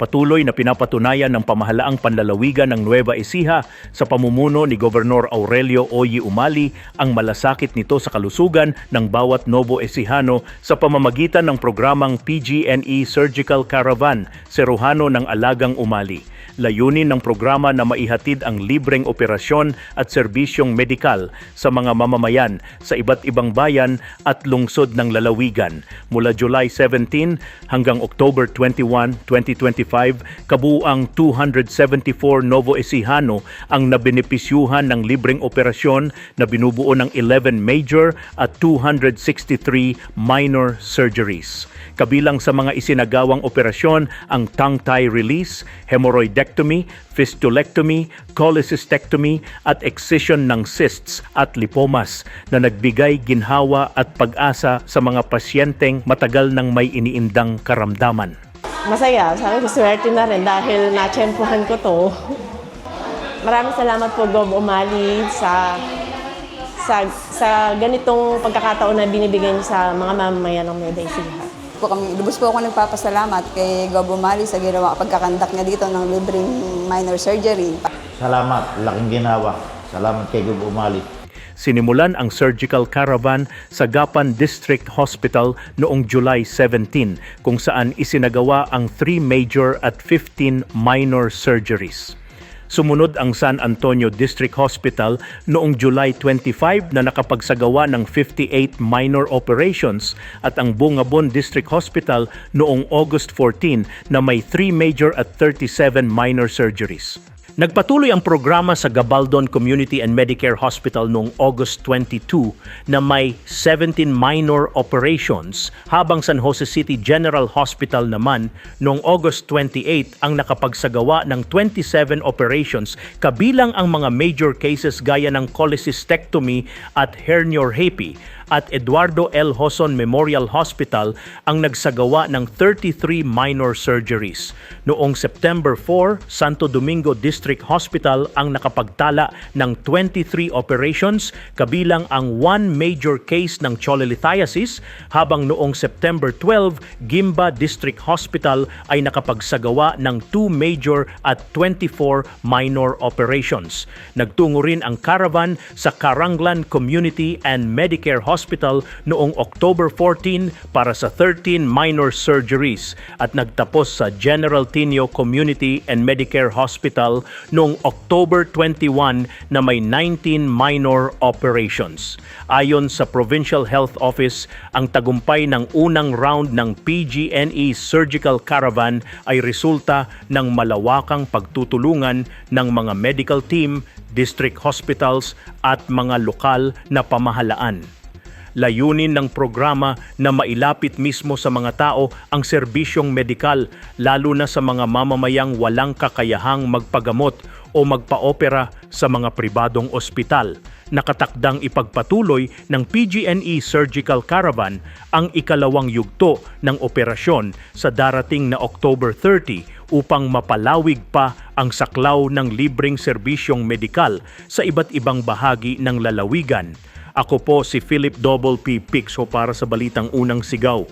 Patuloy na pinapatunayan ng pamahalaang panlalawigan ng Nueva Ecija sa pamumuno ni Gobernador Aurelio Oyi Umali ang malasakit nito sa kalusugan ng bawat Novo Ecijano sa pamamagitan ng programang PGNE Surgical Caravan, Seruhano ng Alagang Umali. Layunin ng programa na maihatid ang libreng operasyon at serbisyong medikal sa mga mamamayan sa iba't ibang bayan at lungsod ng lalawigan. Mula July 17 hanggang October 21, 2025, kabuang 274 Novo Ecijano ang nabenepisyuhan ng libreng operasyon na binubuo ng 11 major at 263 minor surgeries. Kabilang sa mga isinagawang operasyon ang tongue tie release, hemorrhoidectomy, fistulectomy, cholecystectomy at excision ng cysts at lipomas na nagbigay ginhawa at pag-asa sa mga pasyenteng matagal nang may iniindang karamdaman. Masaya. Sabi ko, swerte na rin dahil natsyempohan ko to. Maraming salamat po, Gob Umali, sa sa sa ganitong pagkakataon na binibigay niyo sa mga mamamayan ng Nueva Ecija. po kami, lubos po ako nagpapasalamat kay Gobo Mali sa ginawa pagkakandak niya dito ng libreng minor surgery. Salamat, laking ginawa. Salamat kay Gub Umali. Sinimulan ang surgical caravan sa Gapan District Hospital noong July 17 kung saan isinagawa ang 3 major at 15 minor surgeries. Sumunod ang San Antonio District Hospital noong July 25 na nakapagsagawa ng 58 minor operations at ang Bungabon District Hospital noong August 14 na may 3 major at 37 minor surgeries. Nagpatuloy ang programa sa Gabaldon Community and Medicare Hospital noong August 22 na may 17 minor operations habang San Jose City General Hospital naman noong August 28 ang nakapagsagawa ng 27 operations kabilang ang mga major cases gaya ng cholecystectomy at herniorrhapy at Eduardo L. Hoson Memorial Hospital ang nagsagawa ng 33 minor surgeries. Noong September 4, Santo Domingo District Hospital ang nakapagtala ng 23 operations kabilang ang one major case ng cholelithiasis habang noong September 12, Gimba District Hospital ay nakapagsagawa ng two major at 24 minor operations. Nagtungo rin ang caravan sa Karanglan Community and Medicare Hospital noong October 14 para sa 13 minor surgeries at nagtapos sa General Tinio Community and Medicare Hospital noong October 21 na may 19 minor operations. Ayon sa Provincial Health Office, ang tagumpay ng unang round ng PGNE Surgical Caravan ay resulta ng malawakang pagtutulungan ng mga medical team, district hospitals at mga lokal na pamahalaan. Layunin ng programa na mailapit mismo sa mga tao ang serbisyong medikal lalo na sa mga mamamayang walang kakayahang magpagamot o magpaopera sa mga pribadong ospital. Nakatakdang ipagpatuloy ng PGNE Surgical Caravan ang ikalawang yugto ng operasyon sa darating na October 30 upang mapalawig pa ang saklaw ng libreng serbisyong medikal sa iba't ibang bahagi ng lalawigan. Ako po si Philip Double P. Pixo para sa Balitang Unang Sigaw